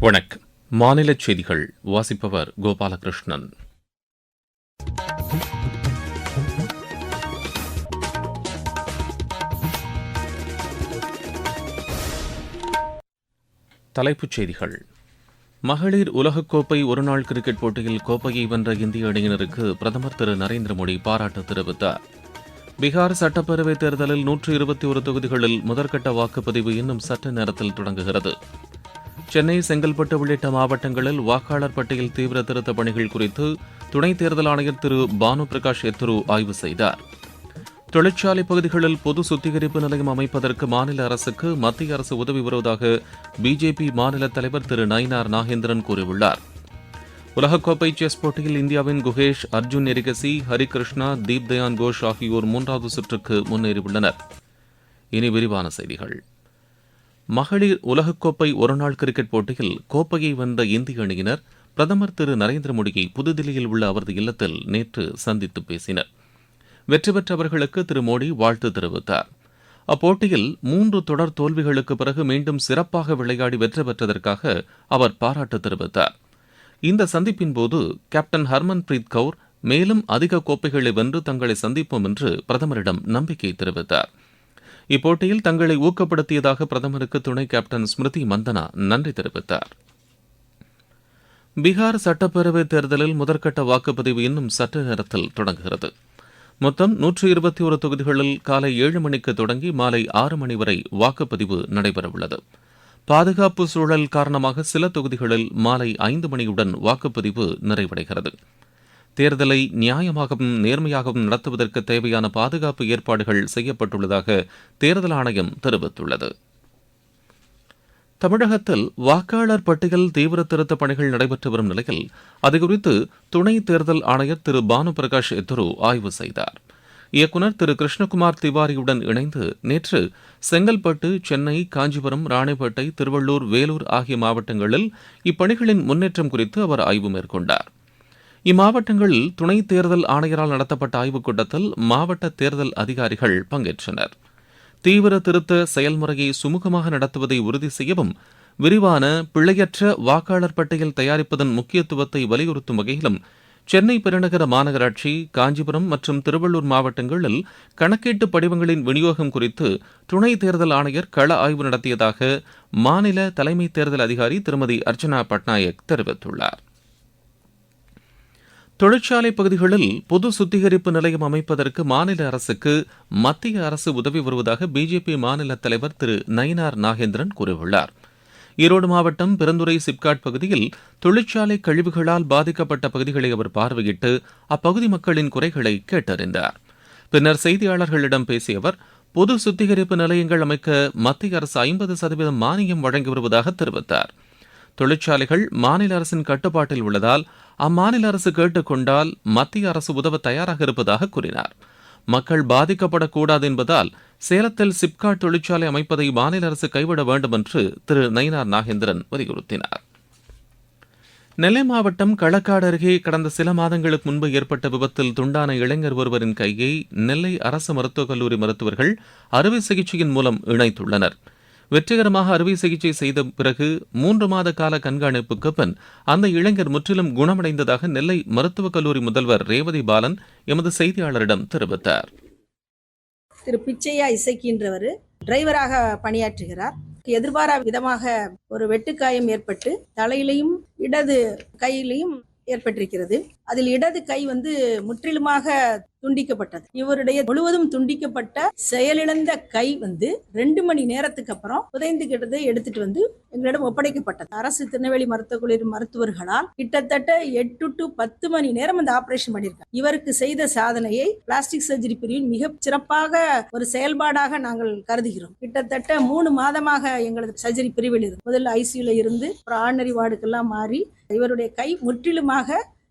வணக்கம். மாநில செய்திகள் வாசிப்பவர் கோபாலகிருஷ்ணன். தலைப்புச் செய்திகள். மகளிர் உலகக்கோப்பை ஒருநாள் கிரிக்கெட் போட்டியில் கோப்பையை வென்ற இந்திய அணியினருக்கு பிரதமர் திரு நரேந்திர மோடி பாராட்டு தெரிவித்தார். பீகார் சட்டப்பேரவைத் தேர்தலில் நூற்று இருபத்தி ஒரு தொகுதிகளில் முதற்கட்ட வாக்குப்பதிவு இன்னும் சற்று நேரத்தில் தொடங்குகிறது. சென்னை செங்கல்பட்டு உள்ளிட்ட மாவட்டங்களில் வாக்காளர் பட்டியல் தீவிர திருத்த பணிகள் குறித்து துணைத் தேர்தல் ஆணையர் திரு பானு பிரகாஷ் எத்துரு ஆய்வு செய்தார். தொழிற்சாலை பகுதிகளில் பொது சுத்திகரிப்பு நிலையம் அமைப்பதற்கு மாநில அரசுக்கு மத்திய அரசு உதவி வருவதாக பிஜேபி மாநில தலைவர் திரு நயினார் நாகேந்திரன் கூறியுள்ளார். உலகக்கோப்பை செஸ் போட்டியில் இந்தியாவின் குகேஷ் அர்ஜுன் எரிகசி ஹரிகிருஷ்ணா தீப் தயான் கோஷ் ஆகியோர் மூன்றாவது சுற்றுக்கு முன்னேறியுள்ளனர். இனி விரிவான செய்திகள். மகளிர் உலகக்கோப்பை ஒருநாள் கிரிக்கெட் போட்டியில் கோப்பையை வென்ற இந்திய அணியினர் பிரதமர் திரு நரேந்திர மோடியை புதுதில்லியில் உள்ள அவரது இல்லத்தில் நேற்று சந்தித்து பேசினர். வெற்றி பெற்றவர்களுக்கு திரு மோடி வாழ்த்து தெரிவித்தார். அப்போட்டியில் மூன்று தொடர் தோல்விகளுக்கு பிறகு மீண்டும் சிறப்பாக விளையாடி வெற்றி பெற்றதற்காக அவர் பாராட்டு தெரிவித்தார். இந்த சந்திப்பின் போது கேப்டன் ஹர்மன் பிரீத் கவுர் மேலும் அதிக கோப்பைகளை வென்று தங்களை சந்திப்போம் என்று பிரதமரிடம் நம்பிக்கை தெரிவித்தாா் இப்போட்டியில் தங்களை ஊக்கப்படுத்தியதாக பிரதமருக்கு துணை கேப்டன் ஸ்மிருதி மந்தனா நன்றி தெரிவித்தார். பீகார் சட்டப்பேரவைத் தேர்தலில் முதற்கட்ட வாக்குப்பதிவு இன்னும் சற்று நேரத்தில் தொடங்குகிறது. மொத்தம் நூற்று இருபத்தி ஒரு தொகுதிகளில் காலை ஏழு மணிக்கு தொடங்கி மாலை ஆறு மணி வரை வாக்குப்பதிவு நடைபெறவுள்ளது. பாதுகாப்பு சூழல் காரணமாக சில தொகுதிகளில் மாலை ஐந்து மணியுடன் வாக்குப்பதிவு நிறைவடைகிறது. தேர்தலை நியாயமாகவும் நேர்மையாகவும் நடத்துவதற்கு தேவையான பாதுகாப்பு ஏற்பாடுகள் செய்யப்பட்டுள்ளதாக தேர்தல் ஆணையம் தெரிவித்துள்ளது. தமிழகத்தில் வாக்காளர் பட்டியல் தீவிர திருத்த பணிகள் நடைபெற்று வரும் நிலையில் அதுகுறித்து துணை தேர்தல் ஆணையர் திரு பானு பிரகாஷ் எத்துரு ஆய்வு செய்தார். இயக்குநர் திரு கிருஷ்ணகுமார் திவாரியுடன் இணைந்து நேற்று செங்கல்பட்டு சென்னை காஞ்சிபுரம் ராணிப்பேட்டை திருவள்ளூர் வேலூர் ஆகிய மாவட்டங்களில் இப்பணிகளின் முன்னேற்றம் குறித்து அவர் ஆய்வு மேற்கொண்டார். இம்மாவட்டங்களில் துணை தேர்தல் ஆணையரால் நடத்தப்பட்ட ஆய்வுக் கூட்டத்தில் மாவட்ட தேர்தல் அதிகாரிகள் பங்கேற்றனர். தீவிர திருத்த செயல்முறையை சுமூகமாக நடத்துவதை உறுதி செய்யவும் விரிவான பிழையற்ற வாக்காளர் பட்டியல் தயாரிப்பதன் முக்கியத்துவத்தை வலியுறுத்தும் வகையிலும் சென்னை பெருநகர மாநகராட்சி காஞ்சிபுரம் மற்றும் திருவள்ளூர் மாவட்டங்களில் கணக்கீட்டு படிவங்களின் விநியோகம் குறித்து துணை தேர்தல் ஆணையர் கள ஆய்வு நடத்தியதாக மாநில தலைமை தேர்தல் அதிகாரி திருமதி அர்ச்சனா பட்நாயக் தெரிவித்துள்ளார். தொழிற்சாலை பகுதிகளில் பொது சுத்திகரிப்பு நிலையம் அமைப்பதற்கு மாநில அரசுக்கு மத்திய அரசு உதவி வருவதாக பிஜேபி மாநில தலைவர் திரு நயினார் நாகேந்திரன் கூறியுள்ளார். ஈரோடு மாவட்டம் பெருந்துறை சிப்காட் பகுதியில் தொழிற்சாலை கழிவுகளால் பாதிக்கப்பட்ட பகுதிகளை அவர் பார்வையிட்டு அப்பகுதி மக்களின் குறைகளை கேட்டறிந்தார். பின்னர் செய்தியாளர்களிடம் பேசிய அவர் பொது சுத்திகரிப்பு நிலையங்கள் அமைக்க மத்திய அரசு ஐம்பது சதவீதம் மானியம் வழங்கி வருவதாக தெரிவித்தார். தொழிற்சாலைகள் மாநில அரசின் கட்டுப்பாட்டில் உள்ளதால் அம்மாநில அரசு கேட்டுக்கொண்டால் மத்திய அரசு உதவ தயாராக இருப்பதாக கூறினார். மக்கள் பாதிக்கப்படக்கூடாது என்பதால் சேலத்தில் சிப்காட் தொழிற்சாலை அமைப்பதை மாநில அரசு கைவிட வேண்டும் என்று திரு நயினார் நாகேந்திரன் வலியுறுத்தினார். நெல்லை மாவட்டம் களக்காடு அருகே கடந்த சில மாதங்களுக்கு முன்பு ஏற்பட்ட விபத்தில் துண்டான இளைஞர் ஒருவரின் கையை நெல்லை அரசு மருத்துவக் கல்லூரி மருத்துவர்கள் அறுவை சிகிச்சையின் மூலம் இணைத்துள்ளனர். வெற்றிகரமாக அறுவை சிகிச்சை செய்த பிறகு மூன்று மாத கால கண்காணிப்புக்கு பின் அந்த இளைஞர் முற்றிலும் குணமடைந்ததாக நெல்லை மருத்துவக் கல்லூரி முதல்வர் ரேவதி பாலன் எமது செய்தியாளரிடம் தெரிவித்தார். திரு பிச்சையா இசைக்கின்றவர் டிரைவராக பணியாற்றுகிறார். எதிர்பாரா விதமாக ஒரு வெட்டுக்காயம் ஏற்பட்டு தலையிலையும் இடது கையிலையும் ஏற்பட்டிருக்கிறது. அதில் இடது கை வந்து முற்றிலுமாக துண்டிக்கப்பட்டது. இவருடைய முழுவதும் துண்டிக்கப்பட்ட செயலிழந்த கை வந்து ரெண்டு மணி நேரத்துக்கு அப்புறம் புதைந்துகிட்டதை எடுத்துட்டு வந்து எங்களிடம் ஒப்படைக்கப்பட்டது. அரசு திருநெல்வேலி மருத்துவக்குழு மருத்துவர்களால் கிட்டத்தட்ட எட்டு டு பத்து மணி நேரம் அந்த ஆபரேஷன் பண்ணியிருக்காங்க. இவருக்கு செய்த சாதனையை பிளாஸ்டிக் சர்ஜரி பிரிவில் மிக சிறப்பாக ஒரு செயல்பாடாக நாங்கள் கருதுகிறோம். கிட்டத்தட்ட மூணு மாதமாக எங்களது சர்ஜரி பிரிவில் இருந்து முதல்ல ஐசியூல இருந்து அப்புறம் ஆர்டினரி வார்டுக்கெல்லாம் மாறி இவருடைய கை முற்றிலுமாக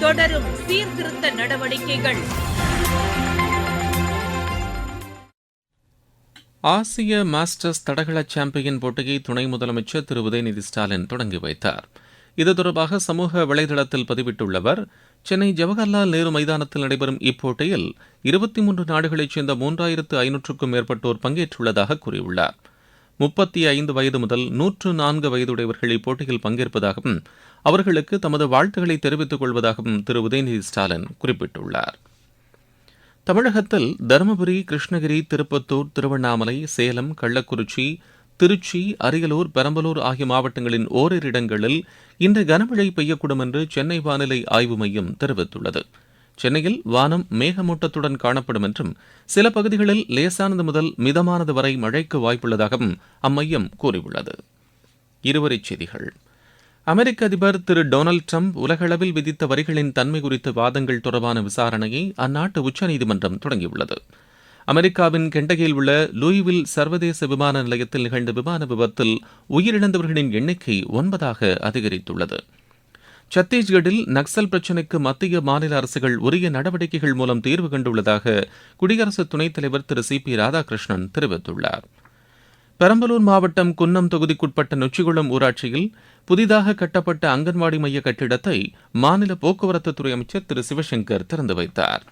தொடரும் சீர்திருத்த நடவடிக்கைகள். ஆசிய மாஸ்டர்ஸ் தடகள சாம்பியன் போட்டியை துணை முதலமைச்சர் திரு. உதயநிதி ஸ்டாலின் தொடங்கி வைத்தார். இது தொடர்பாக சமூக வலைதளத்தில் பதிவிட்டுள்ளவர் சென்னை ஜவஹர்லால் நேரு மைதானத்தில் நடைபெறும் இப்போட்டியில் இருபத்தி மூன்று நாடுகளைச் சேர்ந்த மூன்றாயிரத்து ஐநூற்றுக்கும் மேற்பட்டோர் பங்கேற்றுள்ளதாக கூறியுள்ளார். முப்பத்தி ஐந்து வயது முதல் நூற்று நான்கு வயதுடையவர்கள் இப்போட்டியில் பங்கேற்பதாகவும் அவர்களுக்கு தமது வாழ்த்துக்களை தெரிவித்துக் கொள்வதாகவும் திரு. உதயநிதி ஸ்டாலின் குறிப்பிட்டுள்ளார். தமிழகத்தில் தருமபுரி கிருஷ்ணகிரி திருப்பத்தூர் திருவண்ணாமலை சேலம் கள்ளக்குறிச்சி திருச்சி அரியலூர் பெரம்பலூர் ஆகிய மாவட்டங்களின் ஓரிரு இடங்களில் இன்று கனமழை பெய்யக்கூடும் என்று சென்னை வானிலை ஆய்வு மையம் தெரிவித்துள்ளது. சென்னையில் வானம் மேகமூட்டத்துடன் காணப்படும் என்றும் சில பகுதிகளில் லேசானது முதல் மிதமானது வரை மழைக்கு வாய்ப்புள்ளதாகவும் அம்மையம் கூறியுள்ளது. இருவரிச் செய்திகள். அமெரிக்க அதிபர் திரு டொனால்டு ட்ரம்ப் உலகளவில் விதித்த வரிகளின் தன்மை குறித்த வாதங்கள் தொடர்பான விசாரணையை அந்நாட்டு உச்சநீதிமன்றம் தொடங்கியுள்ளது. அமெரிக்காவின் கெண்டகையில் உள்ள லூயிவில் சர்வதேச விமான நிலையத்தில் நிகழ்ந்த விமான விபத்தில் உயிரிழந்தவர்களின் எண்ணிக்கை ஒன்பதாக அதிகரித்துள்ளது. சத்தீஸ்கட்டில் நக்சல் பிரச்சினைக்கு மத்திய மாநில அரசுகள் உரிய நடவடிக்கைகள் மூலம் தீர்வு கண்டுள்ளதாக குடியரசு துணைத் தலைவர் திரு சி பி ராதாகிருஷ்ணன் தெரிவித்துள்ளார். பெரம்பலூர் மாவட்டம் குன்னம் தொகுதிக்குட்பட்ட நொச்சிகுளம் ஊராட்சியில் புதிதாக கட்டப்பட்ட அங்கன்வாடி மைய கட்டிடத்தை மாநில போக்குவரத்துத்துறை அமைச்சர் திரு. சிவசங்கர் திறந்து வைத்தார்.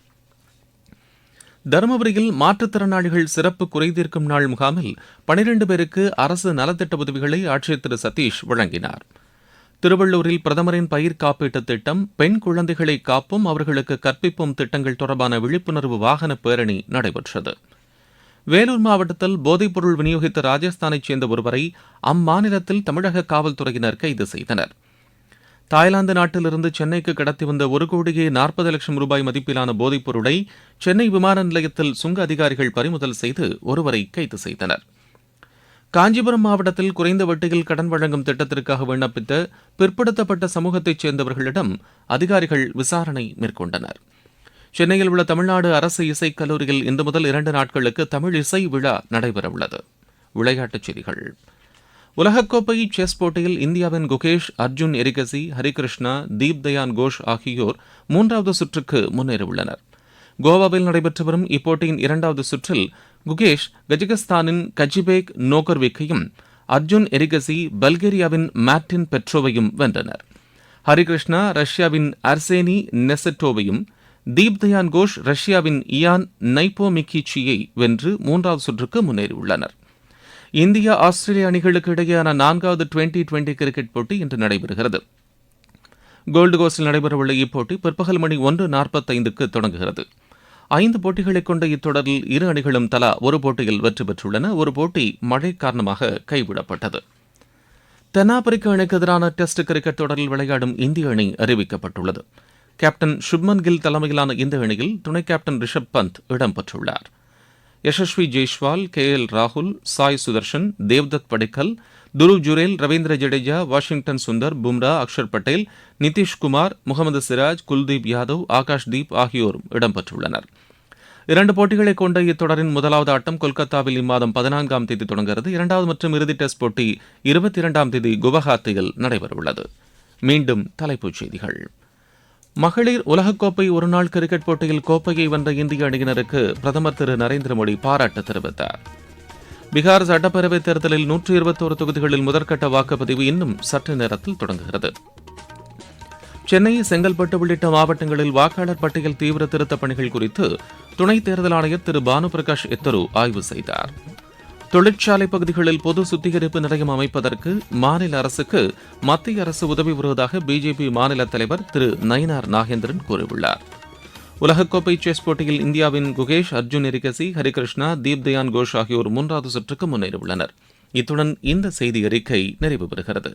தருமபுரியில் மாற்றுத்திறனாளிகள் சிறப்பு குறைதீர்க்கும் நாள் முகாமில் பனிரெண்டு பேருக்கு அரசு நலத்திட்ட உதவிகளை ஆட்சியர் திரு. சதீஷ் வழங்கினார். திருவள்ளூரில் பிரதமரின் பயிர் காப்பீட்டுத் திட்டம் பெண் குழந்தைகளை காப்பும் அவர்களுக்கு கற்பிப்பும் திட்டங்கள் தொடர்பான விழிப்புணர்வு வாகன பேரணி நடைபெற்றது. வேலூர் மாவட்டத்தில் போதைப்பொருள் விநியோகித்த ராஜஸ்தானைச் சேர்ந்த ஒருவரை அம்மாநிலத்தில் தமிழக காவல்துறையினர் கைது செய்தனர். தாய்லாந்து நாட்டிலிருந்து சென்னைக்கு கடத்தி வந்த ஒரு கோடியே நாற்பது லட்சம் ரூபாய் மதிப்பிலான போதைப்பொருளை சென்னை விமான நிலையத்தில் சுங்க அதிகாரிகள் பறிமுதல் செய்து ஒருவரை கைது செய்தனர். காஞ்சிபுரம் மாவட்டத்தில் குறைந்த வட்டியில் கடன் வழங்கும் திட்டத்திற்காக விண்ணப்பித்த பிற்படுத்தப்பட்ட சமூகத்தைச் சேர்ந்தவர்களிடம் அதிகாரிகள் விசாரணை மேற்கொண்டனர். சென்னையில் உள்ள தமிழ்நாடு அரசு இசைக் கல்லூரியில் இன்று முதல் இரண்டு நாட்களுக்கு தமிழ் இசை விழா நடைபெறவுள்ளது. விளையாட்டுச் செய்திகள். உலகக்கோப்பை செஸ் போட்டியில் இந்தியாவின் குகேஷ் அர்ஜுன் எரிகசி ஹரிகிருஷ்ணா தீப் தயான் கோஷ் ஆகியோர் மூன்றாவது சுற்றுக்கு முன்னேறியுள்ளனர். கோவாவில் நடைபெற்று வரும் இப்போட்டியின் இரண்டாவது சுற்றில் குகேஷ் கஜகஸ்தானின் கஜிபேக் நோகர்விக்கையும் அர்ஜுன் எரிகசி பல்கேரியாவின் மார்டின் பெட்ரோவையும் வென்றனர். ஹரிகிருஷ்ணா ரஷ்யாவின் அர்சேனி நெசட்டோவையும் தீப்தயான் கோஷ் ரஷ்யாவின் இயான் நைப்போமிக்கிச்சியை வென்று மூன்றாவது சுற்றுக்கு முன்னேறியுள்ளனர். இந்தியா ஆஸ்திரேலிய அணிகளுக்கு இடையேயான நான்காவது டுவெண்டி டுவெண்டி கிரிக்கெட் போட்டி இன்று நடைபெறுகிறது. கோல்டு கோஸ்டில் நடைபெறவுள்ள இப்போட்டி பிற்பகல் மணி ஒன்று நாற்பத்தைந்துக்கு தொடங்குகிறது. ஐந்து போட்டிகளை கொண்ட இத்தொடரில் இரு அணிகளும் தலா ஒரு போட்டியில் வெற்றி பெற்றுள்ளன. ஒரு போட்டி மழை காரணமாக கைவிடப்பட்டது. தென்னாப்பிரிக்க அணிக்கு எதிரான டெஸ்ட் கிரிக்கெட் தொடரில் விளையாடும் இந்திய அணி அறிவிக்கப்பட்டுள்ளது. கேப்டன் சுப்மன் கில் தலைமையிலான இந்த அணியில் துணை கேப்டன் ரிஷப் பந்த் இடம்பெற்றுள்ளார். யசஸ்வி ஜெய்ஷ்வால் கே எல் ராகுல் சாய் சுதர்ஷன் தேவ்தத் படிக்கல் துருவ் ஜுரேல் ரவீந்திர ஜடேஜா வாஷிங்டன் சுந்தர் பும்ரா அக்ஷர் பட்டேல் நிதிஷ்குமார் முகமது சிராஜ் குல்தீப் யாதவ் ஆகாஷ் தீப் ஆகியோரும் இடம்பெற்றுள்ளனர். இரண்டு போட்டிகளை கொண்ட இத்தொடரின் முதலாவது ஆட்டம் கொல்கத்தாவில் இம்மாதம் பதினான்காம் தேதி தொடங்குகிறது. இரண்டாவது மற்றும் இறுதி டெஸ்ட் போட்டி இருபத்தி இரண்டாம் தேதி குவஹாத்தியில் நடைபெறவுள்ளது. மீண்டும் தலைப்புச் செய்திகள். மகளிர் உலகக்கோப்பை ஒருநாள் கிரிக்கெட் போட்டியில் கோப்பையை வென்ற இந்திய அணியினருக்கு பிரதமர் திரு நரேந்திர மோடி பாராட்டு தெரிவித்தார். பீகார் சட்டப்பேரவைத் தேர்தலில் நூற்று இருபத்தோரு தொகுதிகளில் முதற்கட்ட வாக்குப்பதிவு இன்னும் சற்று நேரத்தில் தொடங்குகிறது. சென்னை செங்கல்பட்டு உள்ளிட்ட மாவட்டங்களில் வாக்காளர் பட்டியல் தீவிர திருத்தப் பணிகள் குறித்து துணைத் தேர்தல் ஆணையர் திரு பானுபிரகாஷ் எத்தரு ஆய்வு செய்தார். தொழிற்சாலை பகுதிகளில் பொது சுத்திகரிப்பு நிலையம் அமைப்பதற்கு மாநில அரசுக்கு மத்திய அரசு உதவி வருவதாக பிஜேபி மாநில தலைவர் திரு நயினார் நாகேந்திரன் கூறியுள்ளார். உலகக்கோப்பை செஸ் போட்டியில் இந்தியாவின் குகேஷ் அர்ஜுன் எரிகசி ஹரிகிருஷ்ணா தீப் தயான் கோஷ் ஆகியோர் மூன்றாவது சுற்றுக்கு முன்னேறியுள்ளனர். இத்துடன் இந்த செய்தி அறிக்கை நிறைவு பெறுகிறது.